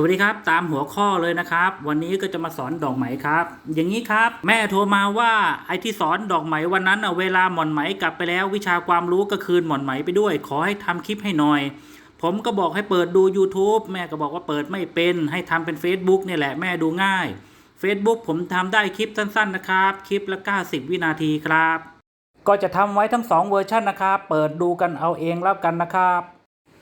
สวัสดีครับตามหัวข้อเลยนะครับ วันนี้ก็จะมาสอนดอกไหมครับ อย่างนี้ครับ แม่โทรมาว่าไอ้ที่สอนดอกไหมวันนั้นเวลาหม่อนไหมกลับไปแล้ว วิชาความรู้ก็คืนหม่อนไหมไปด้วย ขอให้ทำคลิปให้หน่อย ผมก็บอกให้เปิดดู YouTube แม่ก็บอกว่าเปิดไม่เป็น ให้ทำเป็น Facebook เนี่ยแหละแม่ดูง่าย Facebook ผมทำได้คลิปสั้น ๆ นะครับ คลิปละ 90 วินาทีครับ ก็จะทำไว้ทั้ง 2 เวอร์ชันนะครับ เปิดดูกันเอาเองแล้วกันนะครับ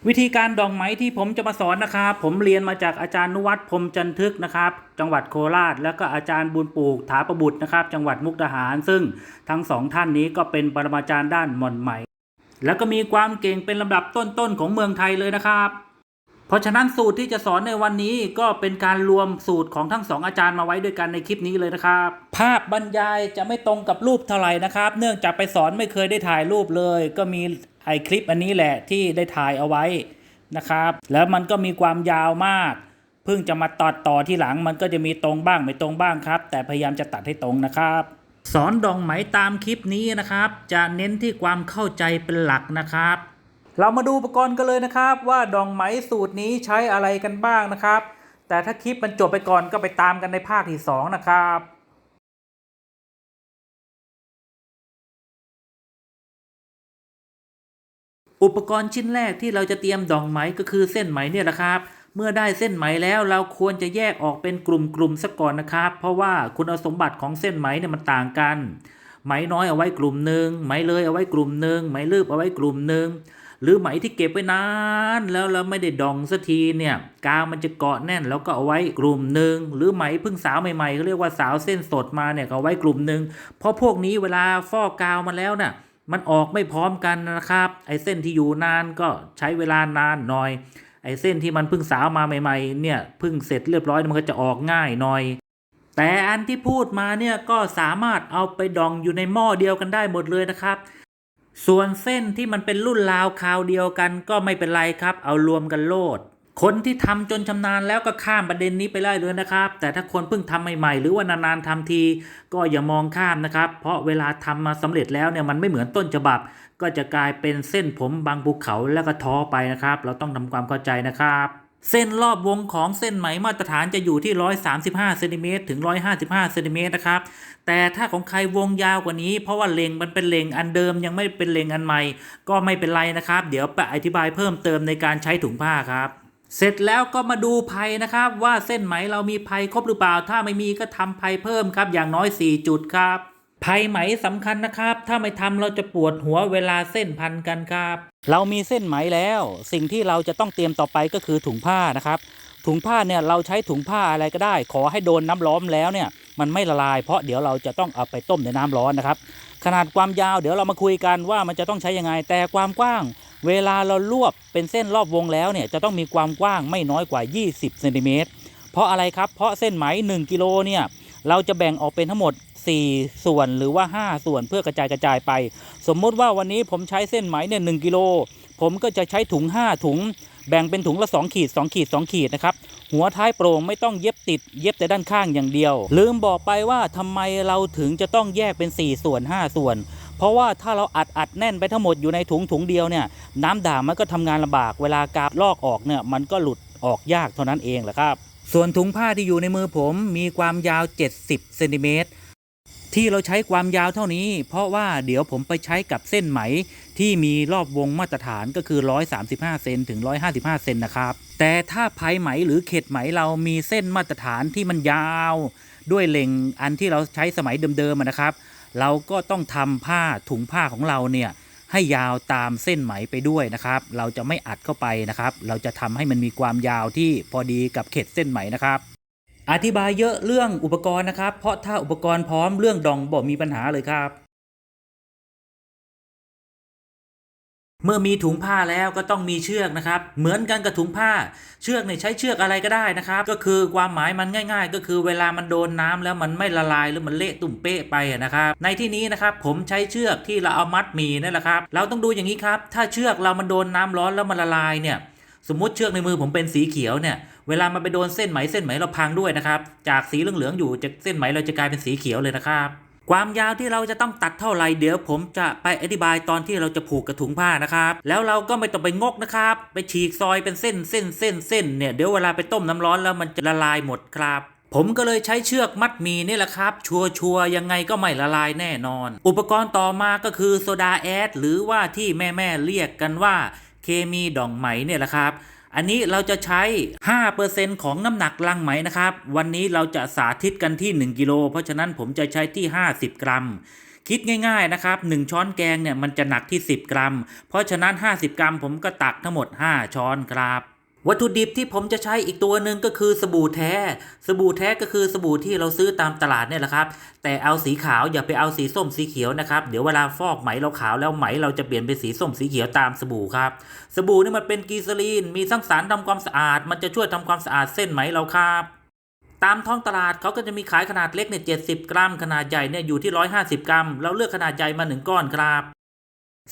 วิธีการดองไหมที่ผมจะมาสอนนะครับ ผมเรียนมาจากอาจารย์นุวัฒน์พรมจันทึกนะครับ จังหวัดโคราช แล้วก็อาจารย์บุญปลูกถาประบุตรนะครับ จังหวัดมุกดาหาร ซึ่งทั้งสองท่านนี้ก็เป็นปรมาจารย์ด้านหม่อนไหม แล้วก็มีความเก่งเป็นลำดับต้นๆของเมืองไทยเลยนะครับ เพราะฉะนั้นสูตรที่จะสอนในวันนี้ก็เป็นการรวมสูตรของทั้งสองอาจารย์มาไว้ด้วยกันในคลิปนี้เลยนะครับ ภาพบรรยายจะไม่ตรงกับรูปเท่าไหร่นะครับ เนื่องจากไปสอนไม่เคยได้ถ่ายรูปเลย ก็มี ไอคลิปอันนี้แหละที่ได้ถ่ายเอาไว้นะครับ แล้วมันก็มีความยาวมากเพิ่งจะมาตัดต่อที่หลังมันก็จะมีตรงบ้างไม่ตรงบ้างครับ แต่พยายามจะตัดให้ตรงนะครับ สอนดองไหมตามคลิปนี้นะครับ จะเน้นที่ความเข้าใจเป็นหลักนะครับ เรามาดูอุปกรณ์กันเลยนะครับ ว่าดองไหมสูตรนี้ใช้อะไรกันบ้างนะครับ แต่ถ้าคลิปมันจบไปก่อนก็ไปตามกันในภาคที่ 2 นะครับ อุปกรณ์ชิ้นแรกที่เราจะเตรียมดองไหมก็คือเส้นไหมเนี่ยแหละครับ เมื่อได้เส้นไหมแล้วเราควรจะแยกออกเป็นกลุ่มๆซะก่อนนะครับ เพราะว่าคุณสมบัติของเส้นไหมเนี่ยมันต่างกัน ไหมน้อยเอาไว้กลุ่มหนึ่งไหมเลยเอาไว้กลุ่มหนึ่งไหมลืบเอาไว้กลุ่มหนึ่งหรือไหมที่เก็บไว้นานแล้วเราไม่ได้ดองสักทีเนี่ยกาวมันจะเกาะแน่นแล้วก็เอาไว้กลุ่มหนึ่งหรือไหมเพิ่งสาวใหม่ๆเขาเรียกว่าสาวเส้นสดมาเนี่ยเอาไว้กลุ่มหนึ่งเพราะพวกนี้เวลาฟอกกาวมาแล้วน่ะ มันออกไม่พร้อมกันนะครับ ไอ้เส้นที่อยู่นานก็ใช้เวลานานหน่อย ไอ้เส้นที่มันเพิ่งสาวมาใหม่ๆ เนี่ยเพิ่งเสร็จเรียบร้อยมันก็จะออกง่ายหน่อย แต่อันที่พูดมาเนี่ยก็สามารถเอาไปดองอยู่ในหม้อเดียวกันได้หมดเลยนะครับ ส่วนเส้นที่มันเป็นรุ่นราวคราวเดียวกันก็ไม่เป็นไรครับ เอารวมกันโลด คนที่ทำจนชำนาญแล้วก็ข้ามประเด็นนี้ไปได้เลยนะครับ แต่ถ้าคนเพิ่งทำใหม่ๆ หรือว่านานๆทำที ก็อย่ามองข้ามนะครับ เพราะเวลาทำมาสำเร็จแล้วเนี่ยมันไม่เหมือนต้นฉบับ ก็จะกลายเป็นเส้นผมบางภูเขาแล้วก็ท้อไปนะครับ เราต้องทำความเข้าใจนะครับเส้นรอบวงของเส้นไหมมาตรฐานจะอยู่ที่ 135เซนติเมตรถึง 155เซนติเมตรนะครับ แต่ถ้าของใครวงยาวกว่านี้ เพราะว่าเลงมันเป็นเลงอันเดิมยังไม่เป็นเลงอันใหม่ ก็ไม่เป็นไรนะครับ เดี๋ยวไปอธิบายเพิ่มเติมในการใช้ถุงผ้าครับ เสร็จแล้วก็มาดูไพนะครับว่าเส้นไหมเรามีไพครบหรือเปล่า ถ้าไม่มีก็ทำไพเพิ่มครับ อย่างน้อย 4 จุดครับไพไหมสำคัญนะครับ ถ้าไม่ทำเราจะปวดหัวเวลาเส้นพันกันครับ เรามีเส้นไหมแล้ว สิ่งที่เราจะต้องเตรียมต่อไปก็คือถุงผ้านะครับ ถุงผ้าเนี่ยเราใช้ถุงผ้าอะไรก็ได้ ขอให้โดนน้ำร้อนแล้วเนี่ยมันไม่ละลายเพราะเดี๋ยวเราจะต้องเอาไปต้มในน้ำร้อนนะครับ ขนาดความยาวเดี๋ยวเรามาคุยกันว่ามันจะต้องใช้ยังไงแต่ความกว้าง เวลาเราลวกเป็นเส้นรอบวงแล้วเนี่ยจะต้องมีความกว้างไม่น้อยกว่า 20เซนติเมตรเพราะอะไรครับ เพราะเส้นไหม 1 กิโลเนี่ยเราจะแบ่งออกเป็นทั้งหมด 4 ส่วนหรือว่า 5 ส่วนเพื่อกระจายกระจายไป สมมุติว่าวันนี้ผมใช้เส้นไหมเนี่ยหกิโล ผมก็จะใช้ถุง 5 ถุง แบ่งเป็นถุงละ 2 ขีด 2 ขีด 2 ขีดนะครับ หัวท้ายโปร่งไม่ต้องเย็บติด เย็บแต่ด้านข้างอย่างเดียว ลืมบอกไปว่าทำไมเราถึงจะต้องแยกเป็น 4 ส่วน 5 ส่วน เพราะว่าถ้าเราอัดอัดแน่นไปทั้งหมดอยู่ในถุงถุงเดียวเนี่ยน้ำด่างมันก็ทำงานลำบากเวลากาบลอกออกเนี่ยมันก็หลุดออกยากเท่านั้นเองแหละครับ ส่วนถุงผ้าที่อยู่ในมือผมมีความยาว 70เซนติเมตรที่เราใช้ความยาวเท่านี้ เพราะว่าเดี๋ยวผมไปใช้กับเส้นไหม ที่มีรอบวงมาตรฐานก็คือ 135 เซนถึง 155 เซนนะครับ แต่ถ้าไผ่ไหมหรือเข็ดไหมเรามีเส้นมาตรฐานที่มันยาว ด้วยเหล่งอันที่เราใช้สมัยเดิมๆนะครับ เราก็ต้องทำผ้าถุงผ้าของเราเนี่ยให้ยาวตามเส้นไหมไปด้วยนะครับ เราจะไม่อัดเข้าไปนะครับ เราจะทำให้มันมีความยาวที่พอดีกับเข็ดเส้นไหมนะครับ อธิบายเยอะเรื่องอุปกรณ์นะครับ เพราะถ้าอุปกรณ์พร้อมเรื่องดองบ่มีปัญหาเลยครับ เมื่อมีถุงผ้าแล้วก็ต้องมีเชือกนะครับ เหมือนกันกับถุงผ้า เชือกเนี่ยใช้เชือกอะไรก็ได้นะครับ ก็คือความหมายมันง่าย ๆ ก็คือเวลามันโดนน้ำแล้วมันไม่ละลายหรือมันเละตุ่มเป๊ะไปนะครับ ในที่นี้นะครับผมใช้เชือกที่เราเอามัดหมีนั่นแหละครับ เราต้องดูอย่างนี้ครับ ถ้าเชือกเรามันโดนน้ำร้อนแล้วมันละลายเนี่ย สมมติเชือกในมือผมเป็นสีเขียวเนี่ยเวลามันไปโดนเส้นไหมเส้นไหมเราพังด้วยนะครับ จากสีเหลืองๆอยู่จากเส้นไหมเราจะกลายเป็นสีเขียวเลยนะครับ ความยาวที่เราจะต้องตัดเท่าไหร่เดี๋ยวผมจะไปอธิบายตอนที่เราจะผูกกระถุงผ้านะครับ แล้วเราก็ไม่ต้องไปงกนะครับ ไปฉีกซอยเป็นเส้นเส้นเส้นเส้นเนี่ยเดี๋ยวเวลาไปต้มน้ำร้อนแล้วมันจะละลายหมดครับผมก็เลยใช้เชือกมัดมีนี่แหละครับ ชัวร์ชัวร์ยังไงก็ไม่ละลายแน่นอน อุปกรณ์ต่อมาก็คือโซดาแอดหรือว่าที่แม่แม่เรียกกันว่า เคมีดองไหมเนี่ยแหละครับ อันนี้เราจะใช้ 5%ของน้ำหนักลังไหมนะครับ วันนี้เราจะสาธิตกันที่ 1 กิโล เพราะฉะนั้นผมจะใช้ที่ 50 กรัม คิดง่ายๆนะครับ 1 ช้อนแกงเนี่ยมันจะหนักที่ 10 กรัม เพราะฉะนั้น 50 กรัมผมก็ตักทั้งหมด 5 ช้อนครับ วัตถุดิบที่ผมจะใช้อีกตัวหนึ่งก็คือสบู่แท้ สบู่แท้ก็คือสบู่ที่เราซื้อตามตลาดเนี่ยแหละครับ แต่เอาสีขาวอย่าไปเอาสีส้มสีเขียวนะครับ เดี๋ยวเวลาฟอกไหมเราขาวแล้วไหมเราจะเปลี่ยนเป็นสีส้มสีเขียวตามสบู่ครับ สบู่นี่มันเป็นกีซอรีน มีทั้งสารทำความสะอาด มันจะช่วยทำความสะอาดเส้นไหมเราครับตามท้องตลาดเขาก็จะมีขายขนาดเล็กเนี่ยเจ็กรัม ขนาดใหญ่เนี่ยอยู่ที่150กรัม เราเลือกขนาดใหญ่มาหนึ่งก้อนครับ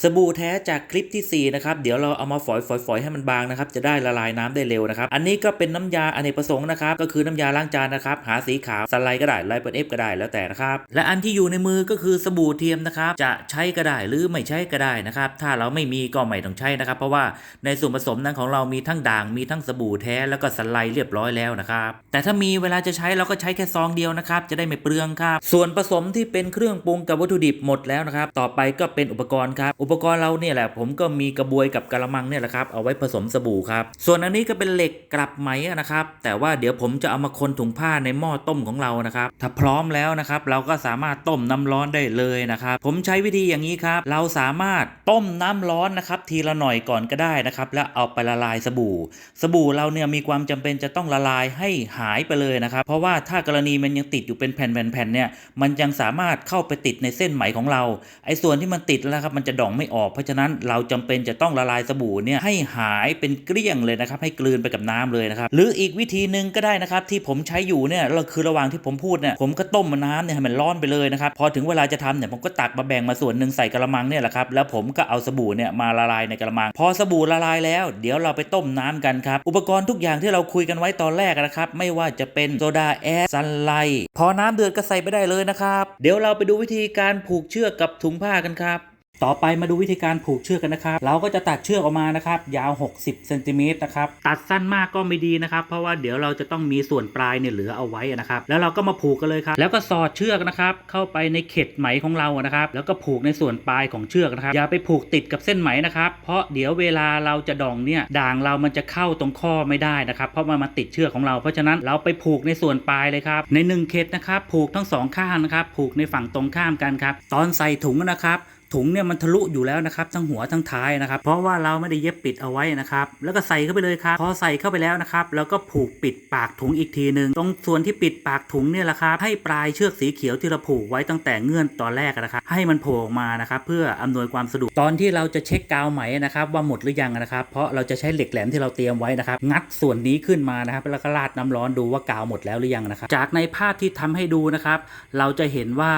สบู่แท้จากคลิปที่ 4 นะครับ เดี๋ยวเราเอามาฝอยฝอยฝอยให้มันบางนะครับ จะได้ละลายน้ำได้เร็วนะครับ อันนี้ก็เป็นน้ำยาอเนกประสงค์นะครับ ก็คือน้ำยาล้างจานนะครับ หาสีขาวสไลด์ก็ได้ไลเปิดเอฟก็ได้แล้วแต่นะครับ และอันที่อยู่ในมือก็คือสบู่เทียมนะครับ จะใช้ก็ได้หรือไม่ใช้ก็ได้นะครับ ถ้าเราไม่มีก็ไม่ต้องใช้นะครับ เพราะว่าในส่วนผสมนั้นของเรามีทั้งด่าง มีทั้งสบู่แท้แล้วก็สไลด์เรียบร้อยแล้วนะครับ แต่ถ้ามีเวลาจะใช้เราก็ใช้แค่ซองเดียวนะครับ จะได้ไม่เปลืองครับ ส่วนผสมที่เป็นเครื่องปรุงกับวัตถุดิบหมดแล้วนะครับ ต่อไปก็เป็นอุปกรณ์ครับอุปกรณ์เราเนี่ยแหละผมก็มีกระบวยกับกระมังเนี่ยแหละครับเอาไว้ผสมสบู่ครับส่วนอันนี้ก็เป็นเหล็กกลับไหมนะครับแต่ว่าเดี๋ยวผมจะเอามาคนถุงผ้าในหม้อต้มของเรานะครับถ้าพร้อมแล้วนะครับเราก็สามารถต้มน้ำร้อนได้เลยนะครับผมใช้วิธีอย่างนี้ครับเราสามารถต้มน้ำร้อนนะครับทีละหน่อยก่อนก็ได้นะครับแล้วเอาไปละลายสบู่ สบู่เราเนี่ยมีความจำเป็นจะต้องละลายให้หายไปเลยนะครับเพราะว่าถ้ากรณีมันยังติดอยู่เป็นแผ่นๆเนี่ยมันยังสามารถเข้าไปติดในเส้นไหมของเราไอ้ส่วนที่มันติดแล้วครับมันจะดองไม่ออก เพราะฉะนั้นเราจำเป็นจะต้องละลายสบู่เนี่ยให้หายเป็นเกลี้ยงเลยนะครับให้กลืนไปกับน้ำเลยนะครับหรืออีกวิธีหนึ่งก็ได้นะครับที่ผมใช้อยู่เนี่ยเราคือระหว่างที่ผมพูดเนี่ยผมก็ต้มน้ำเนี่ยให้มันร้อนไปเลยนะครับพอถึงเวลาจะทำเนี่ยผมก็ตักมาแบ่งมาส่วนหนึ่งใส่กระมังเนี่ยแหละครับแล้วผมก็เอาสบู่เนี่ยมาละลายในกระมัง พอสบู่ละลายแล้ว เดี๋ยวเราไปต้มน้ำกันครับอุปกรณ์ทุกอย่างที่เราคุยกันไว้ตอนแรกนะครับไม่ว่าจะเป็นโซดาแอสซันไลท์พอน้ำเดือดก็ใส่ไปได้เลยนะครับเดี๋ยวเราไปดูวิธีการผูกเชือกกับถุงผ้ากันครับ ต่อไปมาดูวิธีการผูกเชือกกันนะครับ เราก็จะตัดเชือกออกมานะครับ ยาว 60เซนติเมตรนะครับ ตัดสั้นมากก็ไม่ดีนะครับ เพราะว่าเดี๋ยวเราจะต้องมีส่วนปลายเนี่ยเหลือเอาไว้นะครับ แล้วเราก็มาผูกกันเลยครับ แล้วก็สอดเชือกนะครับ เข้าไปในเข็ดไหมของเรานะครับ แล้วก็ผูกในส่วนปลายของเชือกนะครับ อย่าไปผูกติดกับเส้นไหมนะครับ เพราะเดี๋ยวเวลาเราจะดองเนี่ย ด่างเรามันจะเข้าตรงข้อไม่ได้นะครับ เพราะมันมาติดเชือกของเรา เพราะฉะนั้นเราไปผูกในส่วนปลายเลยครับ ในหนึ่งเข็ดนะครับ ผูกทั้งสองข้างนะครับ ผูกในฝั่งตรงข้ามกันครับ ตอนใส่ถุงนะครับ ถุงเนี่ยมันทะลุอยู่แล้วนะครับทั้งหัวทั้งท้ายนะครับเพราะว่าเราไม่ได้เย็บปิดเอาไว้นะครับแล้วก็ใส่เข้าไปเลยครับพอใส่เข้าไปแล้วนะครับแล้วก็ผูกปิดปากถุงอีกทีหนึ่งตรงส่วนที่ปิดปากถุงเนี่ยแหละครับให้ปลายเชือกสีเขียวที่เราผูกไว้ตั้งแต่เงื่อนตอนแรกนะครับให้มันโผล่ออกมานะครับเพื่ออำนวยความสะดวกตอนที่เราจะเช็คกาวไหมนะครับว่าหมดหรือยังนะครับเพราะเราจะใช้เหล็กแหลมที่เราเตรียมไว้นะครับงัดส่วนนี้ขึ้นมานะครับแล้วก็ราดน้ำร้อนดูว่ากาวหมดแล้วหรือยังนะครับจากในภาพที่ทำให้ดูนะครับเราจะเห็นว่า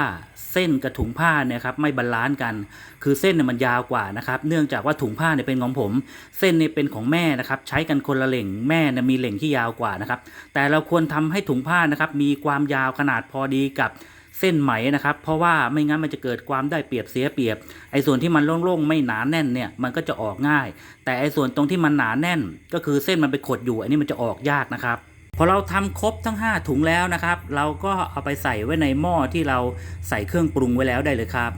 เส้นกับถุงผ้าเนี่ยครับไม่บาลานซ์กันคือเส้นเนี่ยมันยาวกว่านะครับ เนื่องจากว่าถุงผ้าเนี่ยเป็นของผม เส้นเนี่ยเป็นของแม่นะครับ ใช้กันคนละเหล่งแม่เนี่ยมีเหล่งที่ยาวกว่านะครับ แต่เราควรทำให้ถุงผ้านะครับ มีความยาวขนาดพอดีกับเส้นไหมนะครับ เพราะว่าไม่งั้นมันจะเกิดความได้เปรียบเสียเปรียบ ไอ้ส่วนที่มันโล่งๆไม่หนาแน่นเนี่ยมันก็จะออกง่าย แต่ไอ้ส่วนตรงที่มันหนาแน่น ก็คือเส้นมันไปขดอยู่ อันนี้มันจะออกยากนะครับพอเราทำครบทั้ง 5 ถุงแล้วนะครับ เราก็เอาไปใส่ไว้ในหม้อที่เราใส่เครื่องปรุงไว้แล้วได้เลยครับ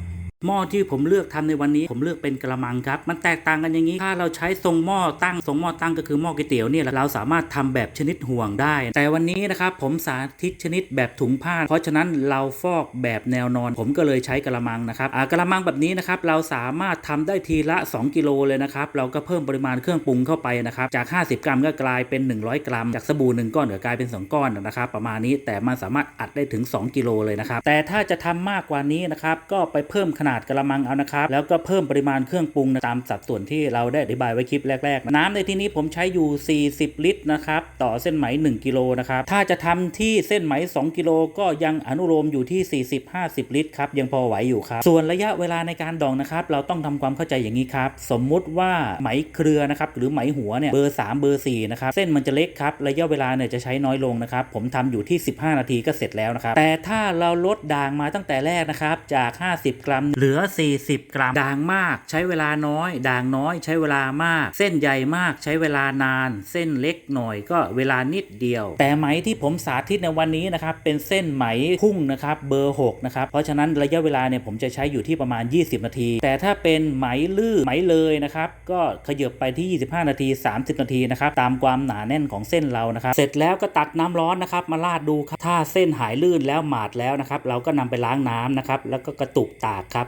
หม้อที่ผมเลือกทำในวันนี้ ผมเลือกเป็นกระมังครับ มันแตกต่างกันอย่างนี้ ถ้าเราใช้ทรงหม้อตั้งทรงหม้อตั้งก็คือหม้อก๋วยเตี๋ยวเนี่ยเราสามารถทำแบบชนิดห่วงได้ แต่วันนี้นะครับผมสาธิตชนิดแบบถุงผ้า เพราะฉะนั้นเราฟอกแบบแนวนอน ผมก็เลยใช้กระมังนะครับกระมังแบบนี้นะครับเราสามารถทำได้ทีละ 2 กิโลเลยนะครับ เราก็เพิ่มปริมาณเครื่องปรุงเข้าไปนะครับ จาก 50 กรัมก็กลายเป็น 100 กรัม จากสบู่1ก้อนก็กลายเป็น 2 ก้อนนะครับ ประมาณนี้แต่มันสามารถอัดได้ถึง 2 กิโลเลยนะครับแต่ถ้าจะทำมากกว่านี้นะครับก็ไปเพิ่มขนาดกระมังเอานะครับ แล้วก็เพิ่มปริมาณเครื่องปรุงตามสัดส่วนที่เราได้อธิบายไว้คลิปแรก ๆ น้ำในที่นี้ผมใช้อยู่ 40 ลิตรนะครับต่อเส้นไหม 1กิโลนะครับถ้าจะทำที่เส้นไหม 2 กิโลก็ยังอนุโลมอยู่ที่ 40-50 ลิตรครับยังพอไหวอยู่ครับส่วนระยะเวลาในการดองนะครับเราต้องทำความเข้าใจอย่างนี้ครับสมมุติว่าไหมเครือนะครับหรือไหมหัวเนี่ยเบอร์ 3 เบอร์4นะครับเส้นมันจะเล็กครับระยะเวลาเนี่ยจะใช้น้อยลงนะครับผมทำอยู่ที่ 15 นาทีก็เสร็จแล้วนะครับแต่ถ้าเราลดด่างมาตั้งแต่แรกนะครับจาก 50 กรัมเหลือ 40 กรัม ด่างมาก ใช้เวลาน้อย ด่างน้อย ใช้เวลามาก เส้นใหญ่มากใช้เวลานาน เส้นเล็กหน่อยก็เวลานิดเดียว แต่ไหมที่ผมสาธิตในวันนี้นะครับเป็นเส้นไหมพุ่งนะครับเบอร์6นะครับเพราะฉะนั้นระยะเวลาเนี่ยผมจะใช้อยู่ที่ประมาณ 20 นาที แต่ถ้าเป็นไหมลื่นไหมเลยนะครับก็ขยับไปที่ 25 นาที 30 นาทีนะครับตามความหนาแน่นของเส้นเรานะครับเสร็จแล้วก็ตักน้ำร้อนนะครับมาราดดูครับถ้าเส้นหายลื่นแล้วหมาดแล้วนะครับเราก็นำไปล้างน้ำนะครับแล้วก็กระตุกตากครับ